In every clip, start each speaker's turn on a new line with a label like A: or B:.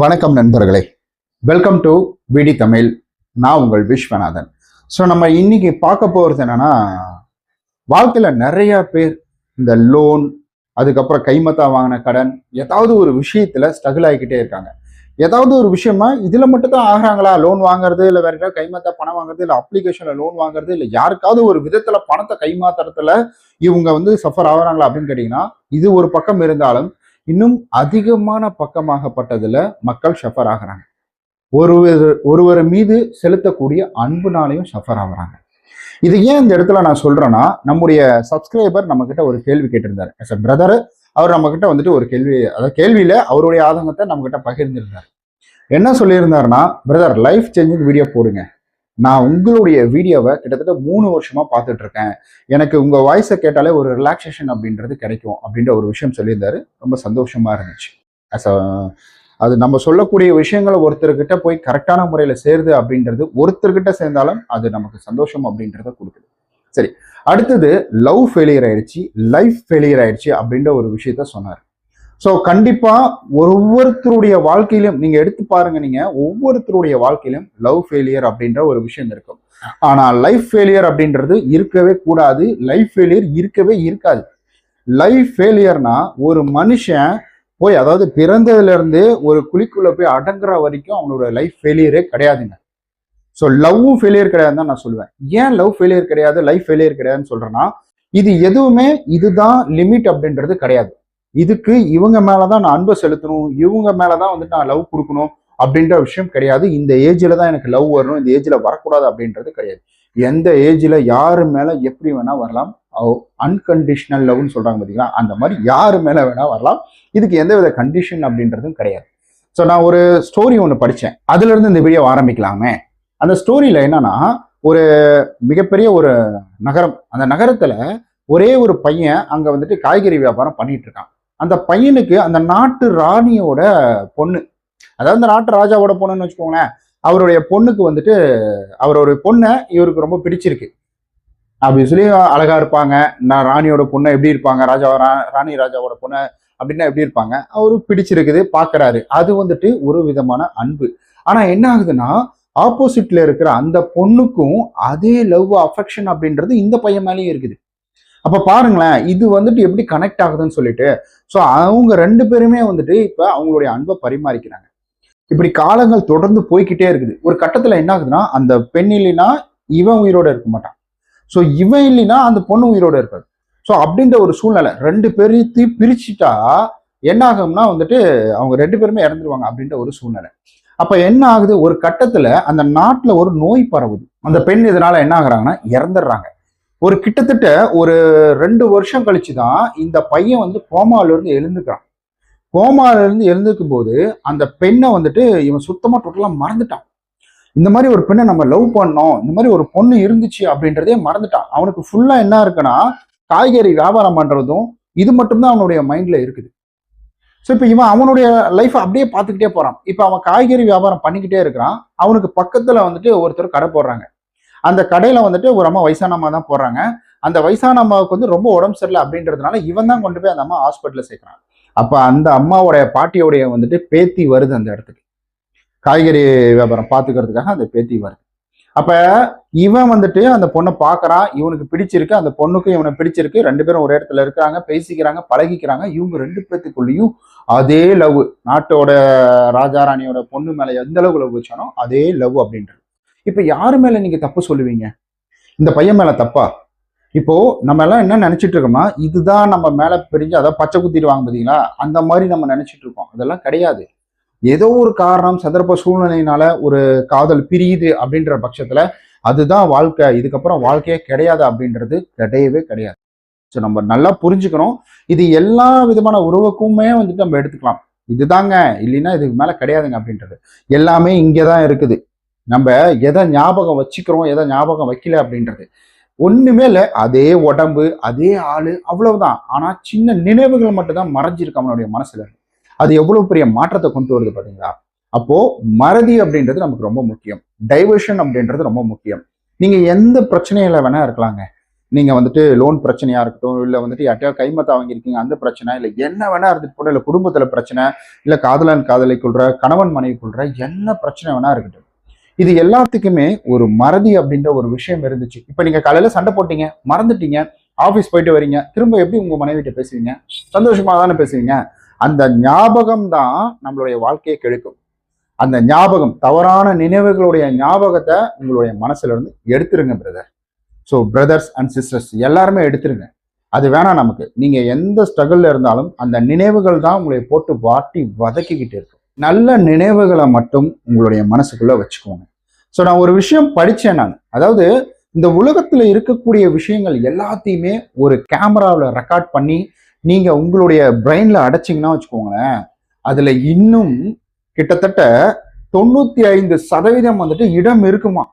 A: வணக்கம் நண்பர்களே. Welcome to விடி தமிழ் நான் உங்கள் விஸ்வநாதன். ஸோ நம்ம இன்னைக்கு பார்க்க போகிறது என்னன்னா வாழ்க்கையில் நிறைய பேர் இந்த லோன் அதுக்கப்புறம் கைமத்தா வாங்கின கடன் ஏதாவது ஒரு விஷயத்தில் ஸ்ட்ரகிள் ஆகிக்கிட்டே இருக்காங்க. ஏதாவது ஒரு விஷயமா இதில் மட்டும் தான் ஆகிறாங்களா? லோன் வாங்குறது இல்லை வேற ஏதாவது கைமாத்தா பணம் வாங்குறது இல்லை அப்ளிகேஷனில் லோன் வாங்குறது இல்லை யாருக்காவது ஒரு விதத்தில் பணத்தை கைமாத்துறதுல இவங்க வந்து சஃபர் ஆகுறாங்களா அப்படின்னு கேட்டிங்கன்னா இது ஒரு பக்கம் இருந்தாலும் இன்னும் அதிகமான பக்கமாகப்பட்டதுல மக்கள் சஃபர் ஆகுறாங்க. ஒருவர் ஒருவர் மீது செலுத்தக்கூடிய அன்புனாலையும் சஃபர் ஆகுறாங்க. இது ஏன் இந்த இடத்துல நான் சொல்றேன்னா நம்முடைய சப்ஸ்கிரைபர் நம்ம கிட்ட ஒரு கேள்வி கேட்டிருந்தாரு. எஸ் பிரதர் அவர் நம்ம கிட்ட வந்துட்டு ஒரு கேள்வி அதாவது கேள்வியில அவருடைய ஆதங்கத்தை நம்ம கிட்ட பகிர்ந்திருந்தார். என்ன சொல்லியிருந்தாருன்னா பிரதர் லைஃப் சேஞ்சிங் வீடியோ போடுங்க. நான் உங்களுடைய வீடியோவை கிட்டத்தட்ட மூணு வருஷமா பார்த்துட்டு இருக்கேன் எனக்கு உங்க வாய்ஸை கேட்டாலே ஒரு ரிலாக்ஸேஷன் அப்படின்றது கிடைக்கும் அப்படின்ற ஒரு விஷயம் சொல்லியிருந்தாரு. ரொம்ப சந்தோஷமா இருந்துச்சு. அது நம்ம சொல்லக்கூடிய விஷயங்களை ஒருத்தர்கிட்ட போய் கரெக்டான முறையில் சேருது அப்படின்றது ஒருத்தர்கிட்ட சேர்ந்தாலும் அது நமக்கு சந்தோஷம் அப்படின்றத கொடுக்குது. சரி அடுத்தது லவ் ஃபெயிலியர் ஆயிடுச்சு லைஃப் ஃபெயிலியர் ஆயிடுச்சு அப்படின்ற ஒரு விஷயத்த சொன்னார். ஸோ கண்டிப்பா ஒவ்வொருத்தருடைய வாழ்க்கையிலும் நீங்க எடுத்து பாருங்க நீங்க ஒவ்வொருத்தருடைய வாழ்க்கையிலும் லவ் ஃபெயிலியர் அப்படின்ற ஒரு விஷயம் இருக்கும். ஆனா லைஃப் ஃபெயிலியர் அப்படின்றது இருக்கவே கூடாது. லைஃப் ஃபெயிலியர் இருக்கவே இருக்காது. லைஃப் ஃபெயிலியர்னா ஒரு மனுஷன் போய் அதாவது பிறந்ததுல இருந்து ஒரு குழிக்குள்ள போய் அடங்குற வரைக்கும் அவனோட லைஃப் ஃபெயிலியரே கிடையாதுங்க. ஸோ லவ்வும் ஃபெயிலியர் கிடையாதுன்னு தான் நான் சொல்லுவேன். ஏன் லவ் ஃபெயிலியர் கிடையாது லைஃப் ஃபெயிலியர் கிடையாதுன்னு சொல்றேன்னா இது எதுவுமே இதுதான் லிமிட் அப்படின்றது கிடையாது. இதுக்கு இவங்க மேலதான் நான் அன்பை செலுத்தணும் இவங்க மேலதான் வந்துட்டு நான் லவ் கொடுக்கணும் அப்படின்ற விஷயம் கிடையாது. இந்த ஏஜ்ல தான் எனக்கு லவ் வரணும் இந்த ஏஜ்ல வரக்கூடாது அப்படின்றது கிடையாது. எந்த ஏஜ்ல யாரு மேல எப்படி வேணா வரலாம் அன்கண்டிஷனல் லவ்னு சொல்றாங்க பாத்தீங்களா அந்த மாதிரி யாரு மேல வேணா வரலாம். இதுக்கு எந்தவித கண்டிஷன் அப்படின்றதும் கிடையாது. ஸோ நான் ஒரு ஸ்டோரி ஒன்று படித்தேன் அதுலேருந்து இந்த வீடியோ ஆரம்பிக்கலாமே. அந்த ஸ்டோரியில் என்னன்னா ஒரு மிகப்பெரிய ஒரு நகரம். அந்த நகரத்தில் ஒரே ஒரு பையன் அங்கே வந்துட்டு காய்கறி வியாபாரம் பண்ணிட்டு இருக்கான். அந்த பையனுக்கு அந்த நாட்டு ராணியோட பொண்ணு. அதாவது அந்த நாட்டு ராஜாவோட பொண்ணுன்னு வச்சுக்கோங்களேன் அவருடைய பொண்ணுக்கு வந்துட்டு அவருடைய பொண்ணை இவருக்கு ரொம்ப பிடிச்சிருக்கு. அப்படி சொல்லி அழகா இருப்பாங்க. நான் ராணியோட பொண்ணை எப்படி இருப்பாங்க? ராஜா ரா- ராணி ராஜாவோட பொண்ணை அப்படின்னா எப்படி இருப்பாங்க? அவரு பிடிச்சிருக்குது பாக்குறாரு. அது வந்துட்டு ஒரு விதமான அன்பு. ஆனா என்ன ஆகுதுன்னா ஆப்போசிட்ல இருக்கிற அந்த பொண்ணுக்கும் அதே லவ் அஃபெக்ஷன் அப்படின்றது இந்த பையன் மேலேயும் இருக்குது. அப்ப பாருங்களேன் இது வந்துட்டு எப்படி கனெக்ட் ஆகுதுன்னு சொல்லிட்டு ஸோ அவங்க ரெண்டு பேருமே வந்துட்டு இப்ப அவங்களுடைய அன்பை பரிமாறிக்கிறாங்க. இப்படி காலங்கள் தொடர்ந்து போய்கிட்டே இருக்குது. ஒரு கட்டத்துல என்ன ஆகுதுன்னா அந்த பெண் இல்லைன்னா இவன் உயிரோட இருக்க மாட்டான். ஸோ இவன் இல்லைன்னா அந்த பொண்ணு உயிரோட இருக்காது. ஸோ அப்படின்ற ஒரு சூழ்நிலை. ரெண்டு பேரையும் பிரிச்சுட்டா என்ன ஆகும்னா வந்துட்டு அவங்க ரெண்டு பேருமே இறந்துருவாங்க அப்படின்ற ஒரு சூழ்நிலை. அப்ப என்ன ஆகுது? ஒரு கட்டத்துல அந்த நாட்டுல ஒரு நோய் பரவுது. அந்த பெண் இதனால என்ன ஆகுறாங்கன்னா இறந்துடுறாங்க. ஒரு கிட்டத்தட்ட ஒரு ரெண்டு வருஷம் கழிச்சு தான் இந்த பையன் வந்து கோமாவிலேருந்து எழுந்துக்கிறான். கோமால எழுந்துக்கும் போது அந்த பெண்ணை வந்துட்டு இவன் சுத்தமாக டோட்டலாக மறந்துட்டான். இந்த மாதிரி ஒரு பெண்ணை நம்ம லவ் பண்ணோம் இந்த மாதிரி ஒரு பொண்ணு இருந்துச்சு அப்படின்றதே மறந்துட்டான். அவனுக்கு ஃபுல்லாக என்ன இருக்குன்னா காய்கறி வியாபாரம் பண்ணுறதும் இது மட்டும்தான் அவனுடைய மைண்டில் இருக்குது. ஸோ இப்போ இவன் அவனுடைய லைஃப் அப்படியே பார்த்துக்கிட்டே போகிறான் இப்போ அவன் காய்கறி வியாபாரம் பண்ணிக்கிட்டே இருக்கிறான். அவனுக்கு பக்கத்தில் வந்துட்டு ஒருத்தர் கடை போடுறாங்க. அந்த கடையில வந்துட்டு ஒரு அம்மா வயசான அம்மா தான் போடுறாங்க அந்த வயசான அம்மாவுக்கு வந்து ரொம்ப உடம்பு சரியில்லை அப்படின்றதுனால இவன் தான் கொண்டு போய் அந்த அம்மா ஹாஸ்பிட்டலில் சேர்க்கிறான் அப்ப அந்த அம்மாவுடைய பாட்டியோடைய வந்துட்டு பேத்தி வருது அந்த இடத்துக்கு. காய்கறி வியாபாரம் பார்த்துக்கிறதுக்காக அந்த பேத்தி வருது. அப்ப இவன் வந்துட்டு அந்த பொண்ணை பார்க்குறான் இவனுக்கு பிடிச்சிருக்கு அந்த பொண்ணுக்கும் இவனை பிடிச்சிருக்கு ரெண்டு பேரும் ஒரு இடத்துல இருக்கிறாங்க பேசிக்கிறாங்க பழகிக்கிறாங்க. இவங்க ரெண்டு பேத்துக்குள்ளேயும் அதே லவ் நாட்டோட ராஜா ராணியோட பொண்ணு மேல எந்த அளவுக்கு லவ் வச்சானோ அதே லவ் அப்படின்றது. இப்போ யாரு மேலே நீங்கள் தப்பு சொல்லுவீங்க? இந்த பையன் மேலே தப்பா? இப்போ நம்ம எல்லாம் என்ன நினைச்சிட்டு இருக்கோம்னா இதுதான் நம்ம மேல பிரிஞ்சு அதாவது பச்சை குத்திடுவாங்க பார்த்தீங்களா அந்த மாதிரி நம்ம நினைச்சிட்டு இருக்கோம். அதெல்லாம் கிடையாது. ஏதோ ஒரு காரணம் சந்தர்ப்ப சூழ்நிலையினால ஒரு காதல் பிரியுது அப்படின்ற பட்சத்துல அதுதான் வாழ்க்கை. இதுக்கப்புறம் வாழ்க்கையே கிடையாது அப்படின்றது கிடையவே கிடையாது. ஸோ நம்ம நல்லா புரிஞ்சுக்கணும். இது எல்லா விதமான உறவுக்குமே வந்துட்டு நம்ம எடுத்துக்கலாம். இதுதாங்க இல்லைன்னா இதுக்கு மேல கிடையாதுங்க அப்படின்றது. எல்லாமே இங்கே தான் இருக்குது. நம்ம எதை ஞாபகம் வச்சுக்கிறோம் எதை ஞாபகம் வைக்கல அப்படின்றது. ஒண்ணுமே இல்லை. அதே உடம்பு அதே ஆளு அவ்வளவுதான். ஆனா சின்ன நினைவுகள் மட்டும்தான் மறைஞ்சிருக்கு அவனுடைய மனசுல. அது எவ்வளவு பெரிய மாற்றத்தை கொண்டு வருது பாத்தீங்களா? அப்போ மறதி அப்படின்றது நமக்கு ரொம்ப முக்கியம். டைவர்ஷன் அப்படின்றது ரொம்ப முக்கியம். நீங்க எந்த பிரச்சனையில வேணா இருக்கலாங்க. நீங்க வந்துட்டு லோன் பிரச்சனையா இருக்கட்டும் இல்ல வந்துட்டு யார்ட்டையோ கைமத்தா வாங்கியிருக்கீங்க அந்த பிரச்சனை இல்ல என்ன வேணா இருந்துட்டு போட இல்ல குடும்பத்துல பிரச்சனை இல்ல காதலன் காதலிக்குள்ற கணவன் மனைவிக்குள்ற என்ன பிரச்சனை வேணா இருக்கட்டும். இது எல்லாத்துக்குமே ஒரு மறதி அப்படின்ற ஒரு விஷயம் இருந்துச்சு. இப்போ நீங்க காலையில சண்டை போட்டீங்க மறந்துட்டீங்க ஆஃபீஸ் போயிட்டு வரீங்க திரும்ப எப்படி உங்க மனைவிட்ட பேசுவீங்க? சந்தோஷமா தானே பேசுவீங்க? அந்த ஞாபகம் தான் நம்மளுடைய வாழ்க்கையை கெடுக்கும். அந்த ஞாபகம் தவறான நினைவுகளுடைய ஞாபகத்தை உங்களுடைய மனசுல இருந்து எடுத்துருங்க brother so brothers and sisters எல்லாருமே எடுத்துருங்க. அது வேணாம் நமக்கு. நீங்க எந்த ஸ்ட்ரகிள்ல இருந்தாலும் அந்த நினைவுகள் தான் உங்களை போட்டு வாட்டி வதக்கிக்கிட்டு இருக்கும். நல்ல நினைவுகளை மட்டும் உங்களுடைய மனசுக்குள்ளே வச்சுக்கோங்க. ஸோ நான் ஒரு விஷயம் படித்தேன் நான். அதாவது இந்த உலகத்தில் இருக்கக்கூடிய விஷயங்கள் எல்லாத்தையுமே ஒரு கேமராவில் ரெக்கார்ட் பண்ணி நீங்கள் உங்களுடைய பிரெயினில் அடைச்சிங்கன்னா வச்சுக்கோங்களேன் அதில் இன்னும் கிட்டத்தட்ட தொண்ணூற்றி ஐந்து சதவீதம் வந்துட்டு இடம் இருக்குமா?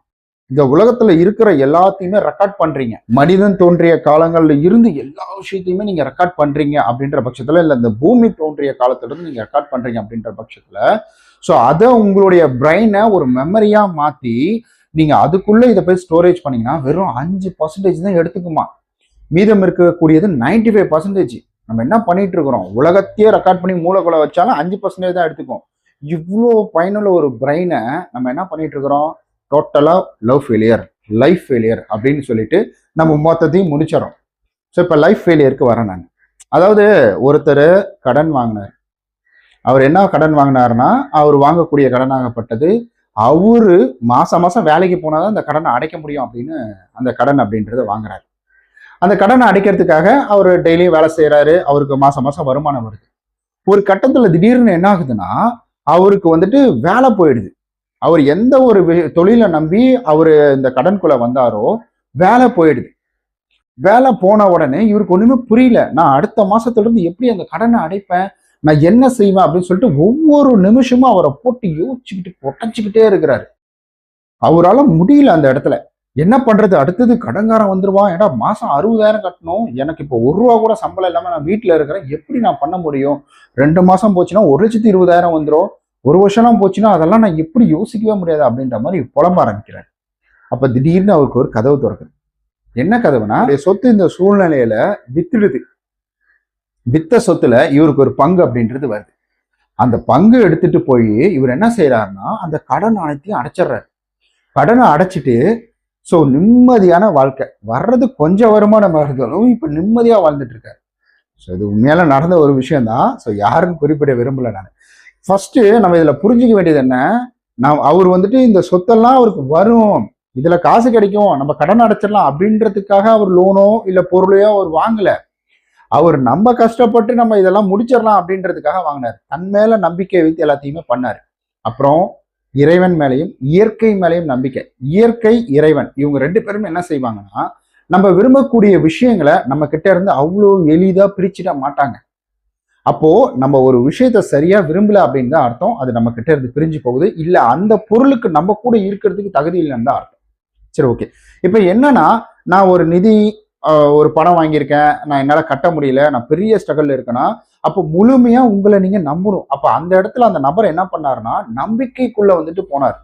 A: இந்த உலகத்துல இருக்கிற எல்லாத்தையுமே ரெக்கார்ட் பண்றீங்க. மனிதன் தோன்றிய காலங்கள்ல இருந்து எல்லா விஷயத்தையுமே நீங்க ரெக்கார்ட் பண்றீங்க அப்படின்ற பட்சத்துல இல்ல இந்த பூமி தோன்றிய காலத்துல இருந்து நீங்க ரெக்கார்ட் பண்றீங்க அப்படின்ற பட்சத்துல ஸோ அதை உங்களுடைய பிரெயினை ஒரு மெமரியா மாத்தி நீங்க அதுக்குள்ள இதை போய் ஸ்டோரேஜ் பண்ணீங்கன்னா வெறும் அஞ்சு பர்சன்டேஜ் தான் எடுத்துக்குமா? மீதம் இருக்கக்கூடியது நைன்டி ஃபைவ் பர்சன்டேஜ் நம்ம என்ன பண்ணிட்டு இருக்கிறோம்? உலகத்தையே ரெக்கார்ட் பண்ணி மூளைக்குள்ள வச்சாலும் அஞ்சு பர்சன்டேஜ் தான் எடுத்துக்கும் இவ்வளோ பயனுள்ள ஒரு பிரெயினை நம்ம என்ன பண்ணிட்டு இருக்கிறோம்? டோட்டலாக லவ் ஃபெயிலியர் லைஃப் ஃபெயிலியர் அப்படின்னு சொல்லிட்டு நம்ம மொத்தத்தையும் முடிச்சிடறோம். ஸோ இப்போ லைஃப் ஃபெயிலியருக்கு வரேன் நான். அதாவது ஒருத்தர் கடன் வாங்கினார். அவர் என்ன கடன் வாங்கினாருன்னா அவர் வாங்கக்கூடிய கடனாகப்பட்டது அவரு மாசம் மாசம் வேலைக்கு போனாதான் அந்த கடனை அடைக்க முடியும் அப்படின்னு அந்த கடன் அப்படின்றத வாங்குறாரு. அந்த கடனை அடைக்கிறதுக்காக அவர் டெய்லியும் வேலை செய்கிறாரு அவருக்கு மாசம் மாசம் வருமானம் வருது. ஒரு கட்டத்தில் திடீர்னு என்ன ஆகுதுன்னா அவருக்கு வந்துட்டு வேலை போயிடுது. அவர் எந்த ஒரு தொழிலை நம்பி அவர் இந்த கடன்குள்ள வந்தாரோ வேலை போயிடுது. வேலை போன உடனே இவருக்கு ஒண்ணுமே புரியல. நான் அடுத்த மாசத்துல இருந்து எப்படி அந்த கடனை அடைப்பேன்? நான் என்ன செய்வேன் அப்படின்னு சொல்லிட்டு ஒவ்வொரு நிமிஷமும் அவரை போட்டு யோசிச்சுக்கிட்டு பொட்டச்சுக்கிட்டே இருக்கிறாரு. அவரால முடியல அந்த இடத்துல. என்ன பண்றது? அடுத்தது கடன்காரன் வந்துருவான். ஏடா மாசம் அறுபதாயிரம் கட்டணும். எனக்கு இப்போ ஒரு ரூபா கூட சம்பளம் இல்லாம நான் வீட்டுல இருக்கிறேன். எப்படி நான் பண்ண முடியும்? ரெண்டு மாசம் போச்சுன்னா ஒரு லட்சத்தி இருபதாயிரம் வந்துரும். ஒரு வருஷம்லாம் போச்சுன்னா அதெல்லாம் நான் எப்படி யோசிக்கவே முடியாது அப்படின்ற மாதிரி புலம்ப ஆரம்பிக்கிறார். அப்போ திடீர்னு அவருக்கு ஒரு கதவு திறக்குது. என்ன கதவுனா சொத்து இந்த சூழ்நிலையில வித்துடுது. வித்த சொத்துல இவருக்கு ஒரு பங்கு அப்படின்றது வருது. அந்த பங்கு எடுத்துட்டு போய் இவர் என்ன செய்யறாருன்னா அந்த கடன் அனைத்தையும் அடைச்சிடுறாரு. கடனை அடைச்சிட்டு ஸோ நிம்மதியான வாழ்க்கை. வர்றது கொஞ்சம் வருமானம் வருதாலும் இப்போ நிம்மதியாக வாழ்ந்துட்டு இருக்காரு. ஸோ இது உண்மையால நடந்த ஒரு விஷயம் தான் ஸோ யாருக்கும் குறிப்பிட விரும்பல நான். ஃபர்ஸ்ட் நம்ம இதில் புரிஞ்சுக்க வேண்டியது என்ன? நான் அவர் வந்துட்டு இந்த சொத்தெல்லாம் அவருக்கு வரும். இதுல காசு கிடைக்கும். நம்ம கடன் அடைச்சிடலாம் அப்படின்றதுக்காக அவர் லோனோ இல்லை பொருளையோ அவர் வாங்கல. அவர் நம்ம கஷ்டப்பட்டு நம்ம இதெல்லாம் முடிச்சிடலாம் அப்படின்றதுக்காக வாங்கினார். தன் மேல நம்பிக்கை வைத்து எல்லாத்தையுமே பண்ணாரு. அப்புறம் இறைவன் மேலையும் இயற்கை மேலையும் நம்பிக்கை. இயற்கை இறைவன் இவங்க ரெண்டு பேரும் என்ன செய்வாங்கன்னா நம்ம விரும்பக்கூடிய விஷயங்களை நம்ம கிட்ட இருந்து அவ்வளோ எளிதா பிரிச்சிட மாட்டாங்க. அப்போ நம்ம ஒரு விஷயத்த சரியா விரும்பல அப்படின்னு தான் அர்த்தம். அது நம்ம கிட்ட இருந்து பிரிஞ்சு போகுது. இல்ல அந்த பொருளுக்கு நம்ம கூட இருக்கிறதுக்கு தகுதி இல்லைன்னு தான் அர்த்தம். சரி ஓகே இப்போ என்னன்னா நான் ஒரு நிதி ஒரு பணம் வாங்கியிருக்கேன். நான் என்னால கட்ட முடியல. நான் பெரிய ஸ்ட்ரகிள் இருக்கேன்னா அப்போ முழுமையா உங்களை நீங்க நம்பணும். அப்ப அந்த இடத்துல அந்த நபர் என்ன பண்ணாருன்னா நம்பிக்கைக்குள்ள வந்துட்டு போனார்.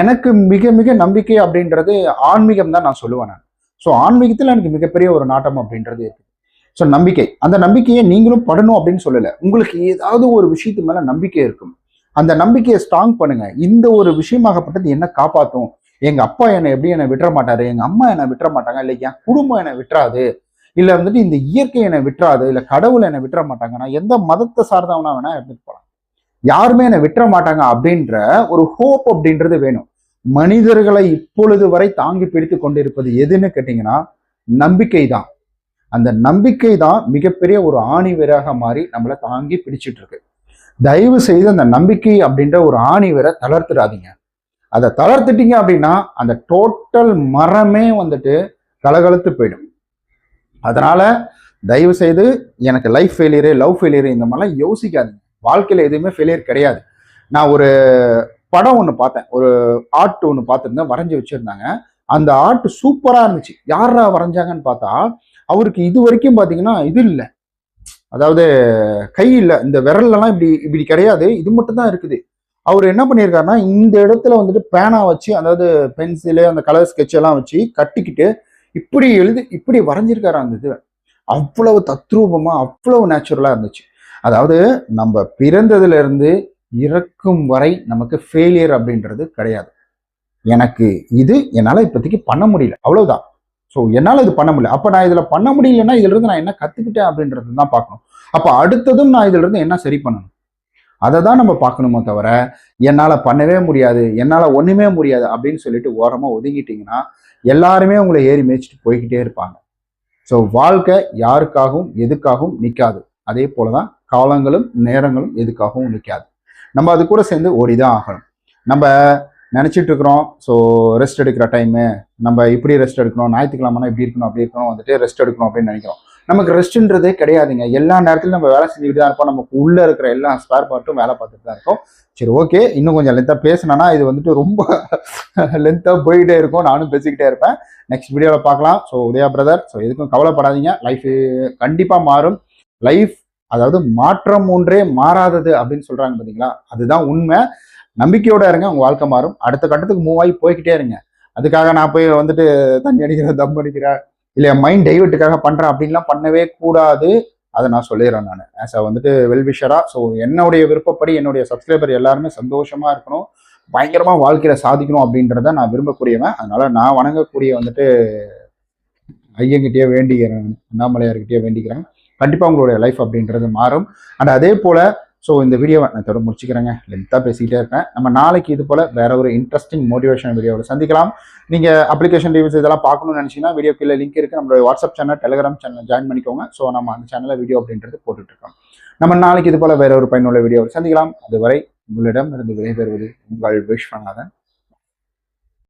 A: எனக்கு மிக மிக நம்பிக்கை அப்படின்றது ஆன்மீகம் தான் நான் சொல்லுவேன் நான். ஸோ ஆன்மீகத்தில் எனக்கு மிகப்பெரிய ஒரு நாட்டம் அப்படின்றது இருக்கு. ஸோ நம்பிக்கை. அந்த நம்பிக்கையை நீங்களும் படணும் அப்படின்னு சொல்லலை. உங்களுக்கு ஏதாவது ஒரு விஷயத்து மேலே நம்பிக்கை இருக்கும். அந்த நம்பிக்கையை ஸ்ட்ராங் பண்ணுங்க. இந்த ஒரு விஷயமாகப்பட்டது என்ன காப்பாற்றும் எங்க அப்பா என்னை எப்படி என்னை விட்டுற மாட்டாரு? எங்க அம்மா என்னை விட்டுற மாட்டாங்க? இல்லை என் குடும்பம் என்னை விட்டுறாது. இல்ல வந்துட்டு இந்த இயற்கை என்னை விட்டுறாது. இல்ல கடவுள் என்னை விட்டுற மாட்டாங்க. நான் எந்த மதத்தை சார்ந்தவனா வேணா இருந்துட்டு போலாம். யாருமே என்னை விட்டுற மாட்டாங்க அப்படின்ற ஒரு ஹோப் அப்படின்றது வேணும். மனிதர்களை இப்பொழுது வரை தாங்கி பிடித்து கொண்டிருப்பது எதுன்னு கேட்டீங்கன்னா நம்பிக்கை தான் அந்த நம்பிக்கை தான் மிகப்பெரிய ஒரு ஆணி வேராக மாறி நம்மளை தாங்கி பிடிச்சிட்டு இருக்கு தயவு செய்து அந்த நம்பிக்கை அப்படின்ற ஒரு ஆணி வேரை தளர்த்துடாதீங்க. அதை தளர்த்துட்டீங்க அப்படின்னா அந்த டோட்டல் மரமே வந்துட்டு கலகலத்து போயிடும். அதனால தயவு செய்து எனக்கு லைஃப் ஃபெயிலியரு லவ் ஃபெயிலியரு இந்த மாதிரிலாம் யோசிக்காதீங்க. வாழ்க்கையில் எதுவுமே ஃபெயிலியர் கிடையாது. நான் ஒரு படம் ஒன்று பார்த்தேன். ஒரு ஆர்ட் ஒன்று பார்த்துருந்தேன். வரைஞ்சி வச்சுருந்தாங்க. அந்த ஆர்ட் சூப்பராக இருந்துச்சு. யாரா வரைஞ்சாங்கன்னு பார்த்தா அவருக்கு இது வரைக்கும் பார்த்தீங்கன்னா இது இல்லை. அதாவது கை இல்லை. இந்த விரல்லலாம் இப்படி இப்படி கிடையாது. இது மட்டும் தான் இருக்குது. அவர் என்ன பண்ணியிருக்காருன்னா இந்த இடத்துல வந்துட்டு பேனா வச்சு அதாவது பென்சிலு அந்த கலர் ஸ்கெட்ச் எல்லாம் வச்சு கட்டிக்கிட்டு இப்படி எழுதி இப்படி வரைஞ்சிருக்காரு அந்த இது. அவ்வளவு தத்ரூபமாக அவ்வளவு நேச்சுரலாக இருந்துச்சு. அதாவது நம்ம பிறந்ததுலேருந்து இறக்கும் வரை நமக்கு ஃபெயிலியர் அப்படின்றது கிடையாது. எனக்கு இது என்னால் இப்போதைக்கு பண்ண முடியல. அவ்வளவுதான். ஸோ என்னால் இது பண்ண முடியல. அப்போ நான் இதில் பண்ண முடியலன்னா இதுல இருந்து நான் என்ன கற்றுக்கிட்டேன் அப்படின்றது தான் பார்க்கணும். அப்போ அடுத்ததும் நான் இதுல இருந்து என்ன சரி பண்ணணும்? அதை தான் நம்ம பார்க்கணுமோ தவிர என்னால் பண்ணவே முடியாது என்னால் ஒன்றுமே முடியாது அப்படின்னு சொல்லிட்டு ஓரமாக ஒதுங்கிட்டிங்கன்னா எல்லாருமே உங்களை ஏறி மேய்ச்சிட்டு போய்கிட்டே இருப்பாங்க. ஸோ வாழ்க்கை யாருக்காகவும் எதுக்காகவும் நிற்காது அதே போல தான் காலங்களும் நேரங்களும் எதுக்காகவும் நிற்காது நம்ம அது கூட சேர்ந்து ஓடிதான் ஆகணும். நம்ம நினச்சிட்டு இருக்கிறோம் ஸோ ரெஸ்ட் எடுக்கிற டைமு நம்ம இப்படி ரெஸ்ட் எடுக்கணும் ஞாயிற்றுக்கிழமைனா இப்படி இருக்கணும் அப்படி இருக்கணும் வந்துட்டு ரெஸ்ட் எடுக்கணும் அப்படின்னு நினைக்கிறோம். நமக்கு ரெஸ்ட்ன்றதே கிடையாதுங்க. எல்லா நேரத்துலையும் நம்ம வேலை செஞ்சுக்கிட்டு தான் இருப்போம். நமக்கு உள்ளே இருக்கிற எல்லா ஸ்பேர் பார்ட்டும் வேலை பார்த்துட்டு தான் இருக்கோம். சரி ஓகே இன்னும் கொஞ்சம் லென்த்தாக பேசினேன்னா இது வந்துட்டு ரொம்ப லென்த்தாக போய்கிட்டே இருக்கும். நானும் பேசிக்கிட்டே இருப்பேன். நெக்ஸ்ட் வீடியோவில் பார்க்கலாம். ஸோ உதயா பிரதர் ஸோ எதுக்கும் கவலைப்படாதீங்க. லைஃப் கண்டிப்பாக மாறும். லைஃப் அதாவது மாற்றம் ஒன்றே மாறாதது அப்படின்னு சொல்கிறாங்க பார்த்தீங்களா அதுதான் உண்மை. நம்பிக்கையோட இருங்க உங்கள் வாழ்க்கை மாறும். அடுத்த கட்டத்துக்கு மூவ் ஆகி போய்கிட்டே இருங்க. அதுக்காக நான் போய் வந்துட்டு தண்ணி அடிக்கிறேன் தம் அடிக்கிறேன் இல்லை மைண்ட் டைவர்ட்டுக்காக பண்ணுறேன் அப்படின்லாம் பண்ணவே கூடாது. அதை நான் சொல்லிடுறேன் நான். ஆஸ் அ வந்துட்டு வெல்விஷராக ஸோ என்னுடைய விருப்பப்படி என்னுடைய சப்ஸ்கிரைபர் எல்லாருமே சந்தோஷமாக இருக்கணும். பயங்கரமாக வாழ்க்கையில் சாதிக்கணும் அப்படின்றத நான் விரும்பக்கூடியவன். அதனால் நான் வணங்கக்கூடிய வந்துட்டு ஐயங்கிட்டயே வேண்டிக்கிறேன் அண்ணாமலையார்கிட்டயே வேண்டிக்கிறேன். கண்டிப்பாக உங்களுடைய லைஃப் அப்படின்றது மாறும். அண்ட் அதே போல் ஸோ இந்த வீடியோவை நான் தொடர்ந்து முடிச்சுக்கிறேங்க. லென்த்தாக பேசிக்கிட்டே இருப்பேன். நம்ம நாளைக்கு இது போல் வேற ஒரு இன்ட்ரெஸ்டிங் மோட்டிவேஷன் வீடியோவில் சந்திக்கலாம். நீங்கள் அப்ளிகேஷன் ரிவ்யூஸ் இதெல்லாம் பார்க்கணும்னு நினச்சிங்கன்னா வீடியோ கீழே லிங்க் இருக்குது நம்மளுடைய WhatsApp channel Telegram channel join பண்ணிக்கோங்க. ஸோ நம்ம அந்த சேனலில் வீடியோ அப்படின்றது போட்டுட்ருக்கோம். நம்ம நாளைக்கு இது போல் வேற ஒரு பயனுள்ள வீடியோவில் சந்திக்கலாம். அதுவரை உங்களிடம் இருந்து விடைபெறுவது உங்கள் விஸ்வநாதன்